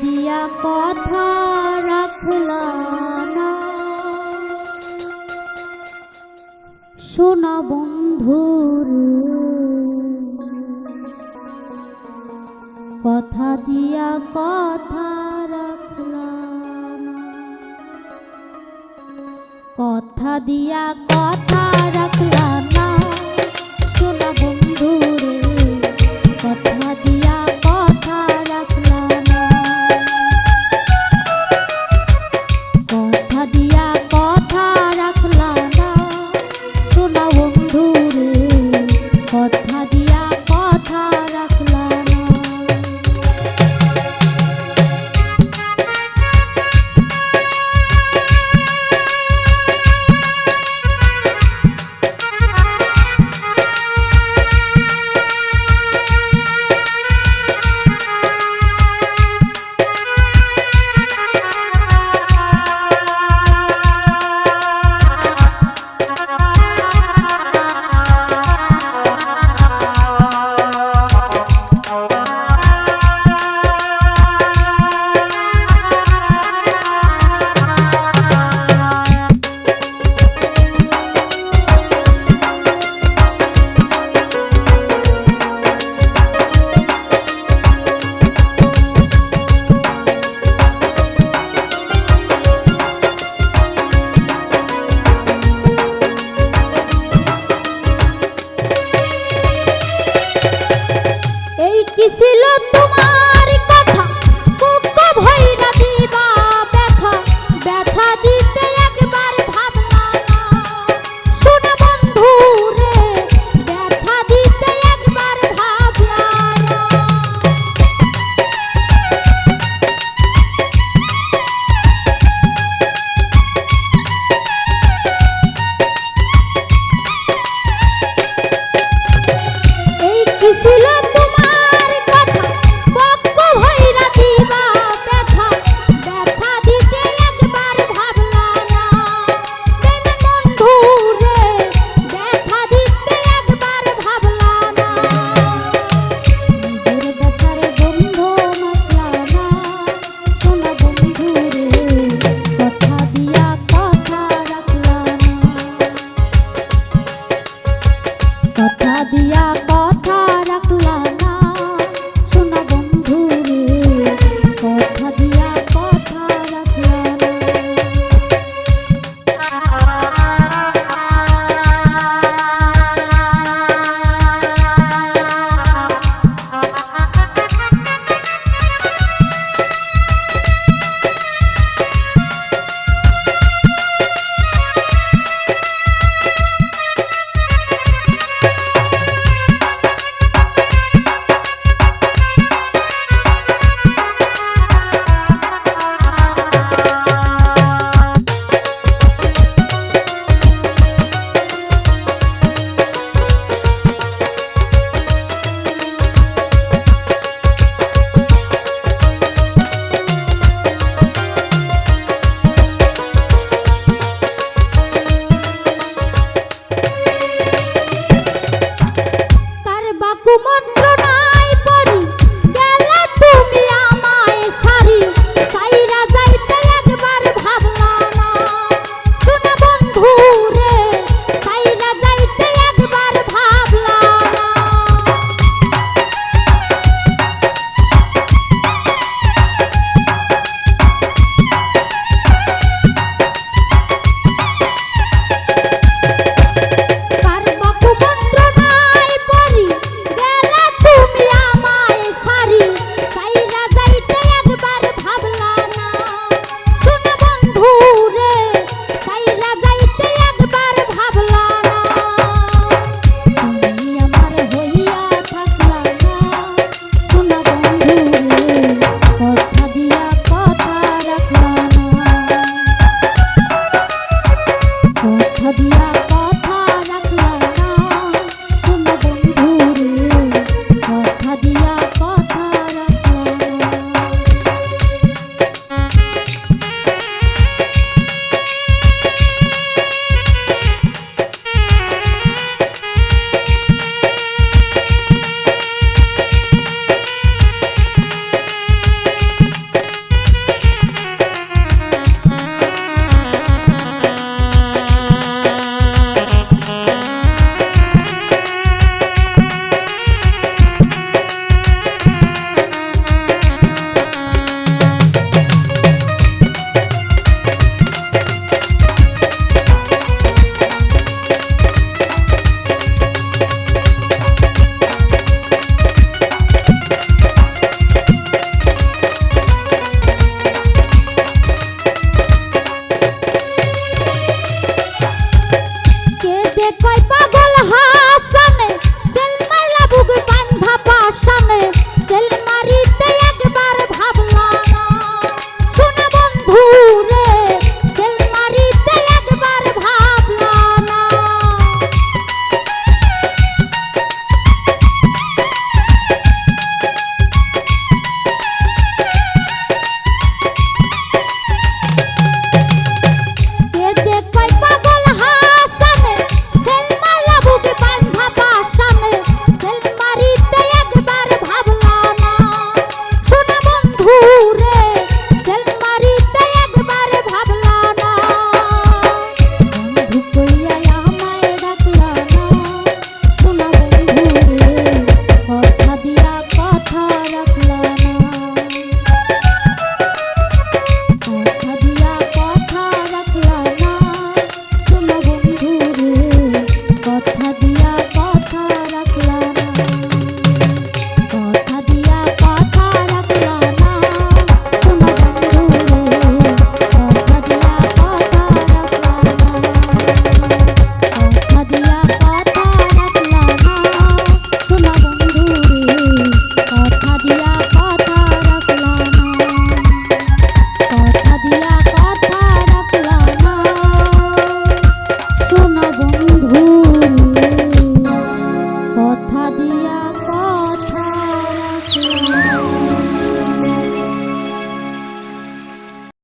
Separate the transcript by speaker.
Speaker 1: দিয়া কথা রাখলা না শোনা বন্ধুর কথা দিয়া কথা রাখলা না কথা দিয়া কথা রাখলা না শোনা কথা দিয়া